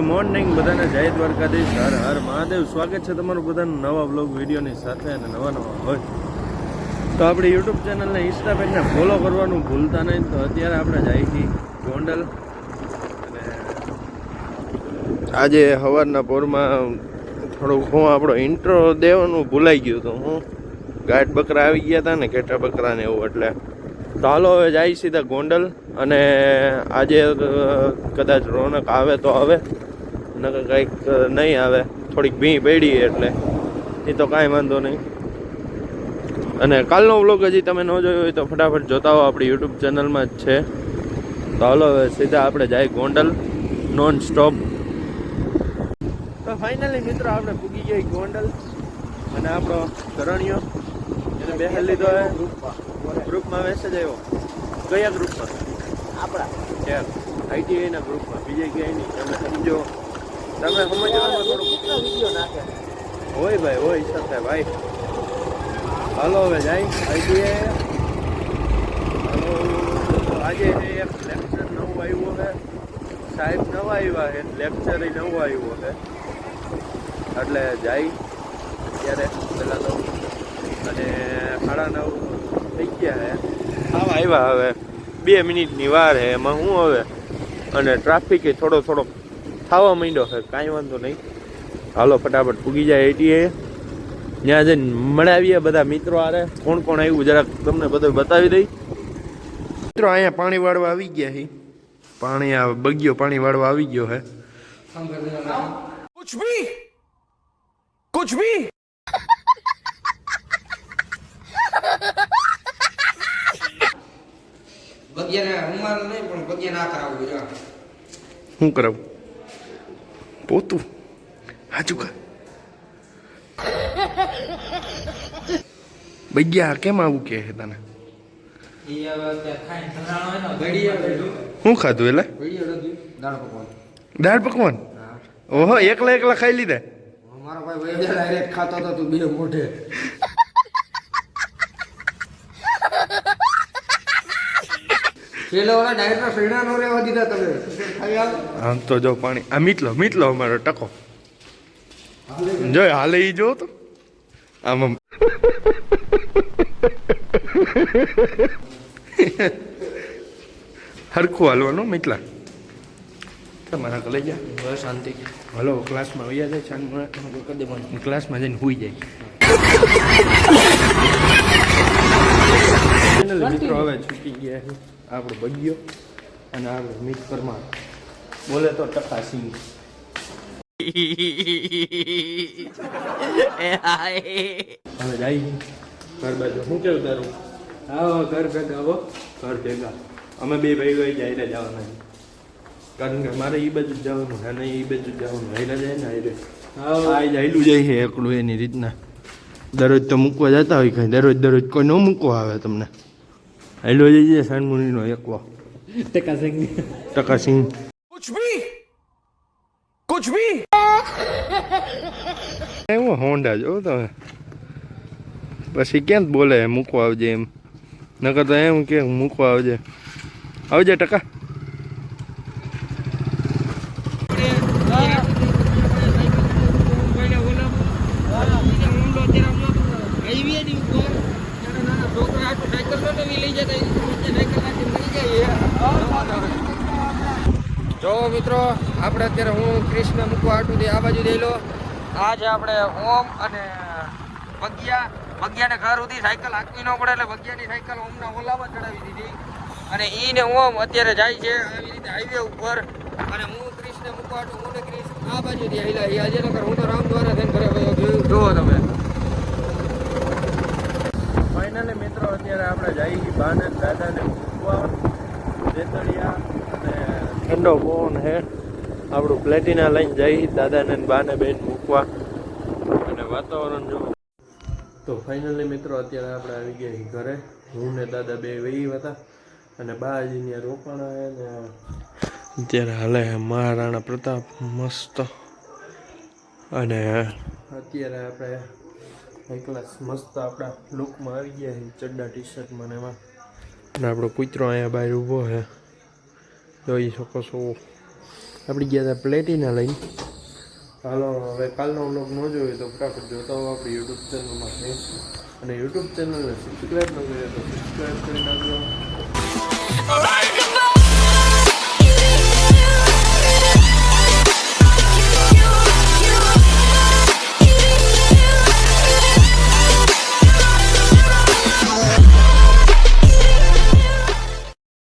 Morning બધાને જય દ્વારકાધીશ. હર હર મહાદેવ. સ્વાગત છે તમારું બધાનું નવા બ્લોગ વિડીયોની સાથે અને નવા નવા હોય. તો આપણે યુટ્યુબ ચેનલને ઇન્સ્ટા પેજને ફોલો કરવાનું ભૂલતા નહીં. તો અત્યારે આપણે જાય છીએ ગોંડલ. આજે સવારના પોરમાં થોડુંક હું આપણો ઇન્ટ્રો દેવાનું ભૂલાઈ ગયું હતું હું ગાઢ બકરા આવી ગયા હતા ને ઘેટા બકરાને એવું એટલે. તો હાલો, હવે જાય સીધા ગોંડલ. અને આજે કદાચ રોનક આવે તો આવે નકર કંઈક નહીં આવે. થોડીક ભી પડી એટલે. એ તો કાંઈ વાંધો નહીં. અને કાલનો વ્લોગ હજી તમે ન જોયો હોય તો ફટાફટ જોતા હો આપણી યુટ્યુબ ચેનલમાં જ છે. તો હાલો હવે સીધા આપણે જાય ગોંડલ નોન સ્ટોપ તો ફાઇનલી મિત્રો આપણે પૂગી ગયા ગોંડલ અને આપણો કરણિયો એને બેસી લીધો હે. ગ્રુપમાં મેસેજ આવ્યો. કયા ગ્રુપમાં આપણા. યાર આઈટીઆઈના ગ્રુપમાં બીજે ક્યાંય નહીં. તમે સમજો. તમે સમજવામાં થોડું વીડિયો નાખે? હોય ભાઈ હોય સાથે ભાઈ. હાલો હવે જાય. આઈટીઆઈ. હાલો આજે એક લેક્ચર નવું આવ્યું છે સાહેબ નવા આવ્યા છે. લેક્ચર નવું આવ્યું છે એટલે જાય. ત્યારે પહેલાં તો અને સાડા નવ થઈ ગયા છે. આવા આવ્યા હવે. બે મિનિટની વાર હે એમાં હું હવે? અને ટ્રાફિકે થોડો થોડો થવા માંડ્યો છે કાંઈ વાંધો નહીં. હાલો ફટાફટ પૂગી જાય એટીએ ત્યાં જઈને મળાવીએ બધા મિત્રો આરે કોણ કોણ આવ્યું જરાક તમને બધું બતાવી દઈ. મિત્રો અહીંયા પાણી વાળવા આવી ગયા હી. પાણી આ બગ્યો પાણી વાળવા આવી ગયો છે કુછ ભી કુછ ભી બગિયાને ઉમાર નહીં પણ બગિયા ના કરાવવું જો શું કરાવું? પોતું? હાચું કા? બગીયા કેમ આવું કે છે તને? શું ખાધું એટલે? દાળ પકવાન. ઓહો એકલા એકલા ખાઈ લીધા? મારો ભાઈ ડાયરેક્ટ ખાતો હતો તું બે મોઢે. પેલો ડાયરેક્ટ શેણા નો રહેવા દીધા તમે. ખાઈ આવ આમ તો જો પાણી આ મીટલો મીટલો અમારો ટકો. જો હાલે ઈ જો તો. આમ આમ. હરખું હાલવાનું મીટલા તમારા કલે જા. બસ શાંતિ. હલો ક્લાસમાં વૈયા જાય છાન ક્લાસમાં જઈને હુઈ જાય. મિત્રો હવે છૂટી ગયા આપણો બગીયો અને આપણો મિત પરમાર બોલે તો ટકા સિંહ. હવે જાય ઘર બાજુ. શું કેવું તારું? આવો ઘર ભેગા આવો ઘર ભેગા. અમે બે ભાઈ ભાઈ જાય જવાના કારણ કે મારે એ બાજુ જ જવાનું અને એ બાજુ જવાનું હાઈલા જાય ને હાઈલે આ હાઈલું જાય છે એકલું એની રીતના. દરરોજ તો મૂકવા જતા હોય કઈ દરરોજ દરરોજ કોઈ ન મૂકવા આવે તમને. હેલો જઈએ સનમુનીનો એકલો ટકાસિંગ ટકાસિંગ કુછ ભી કુછ ભી એવું હોન્ડા જો તમે. પછી ક્યાં બોલે મૂકવા આવજે એમ. નકર તો એમ કે મૂકવા આવજે. આવજે ટકા. જો મિત્રો, આપણે અત્યારે હું કૃષ્ણ મૂકવા આટું દે આ બાજુ દેલો આ છે આપણે ઓમ અને ભગ્યા ભગ્યાને ઘર સુધી સાયકલ હાંકવી ન પડે એટલે ભગ્યાની સાયકલ ઓમના ઓલામાં ચડાવી દીધી. અને ઈ ને ઓમ અત્યારે જાય છે આવી રીતે હાઈવે ઉપર. અને હું કૃષ્ણ મૂકવા આટું હું ને ક્રિશ આ બાજુ થી હાલ્યા ઈ આજે નકર હું તો રામ દ્વારા થઈને ઘરે જોયું જુઓ તમે. ફાઇનલી મિત્રો, અત્યારે આપણે જઈએ બાને દાદાને મૂકવા. બેતળિયા ઠંડો પવન હે. આપણું પ્લેટિના લઈને જઈ દાદાને બાને બેન મૂકવા. અને વાતાવરણ જો તો ફાઇનલી મિત્રો અત્યારે આપણે આવી ગયા છીએ ઘરે. હું ને દાદા બે વહી હતા. અને બા હજી ત્યાં રોકાણા ને અત્યારે હાલે મહારાણા પ્રતાપ મસ્ત. અને અત્યારે આપણે એકલાસ મસ્ત આપણા લુકમાં આવી ગયા છે ચડ્ડા ટી શર્ટમાં ને એમાં. અને આપણો કૂતરો અહીંયા બહાર ઊભો છે જોઈ શકો છો. આપણી ગયા હતા પ્લેટિના લઈને. હાલો, હવે કાલનો બ્લોગ ન જોયો તો ફટાફટ જોતા હો આપણી યુટ્યુબ ચેનલમાં છે અને યુટ્યુબ ચેનલને સબસ્ક્રાઈબ ન કરીએ તો સબસ્ક્રાઈબ કરી નાખજો.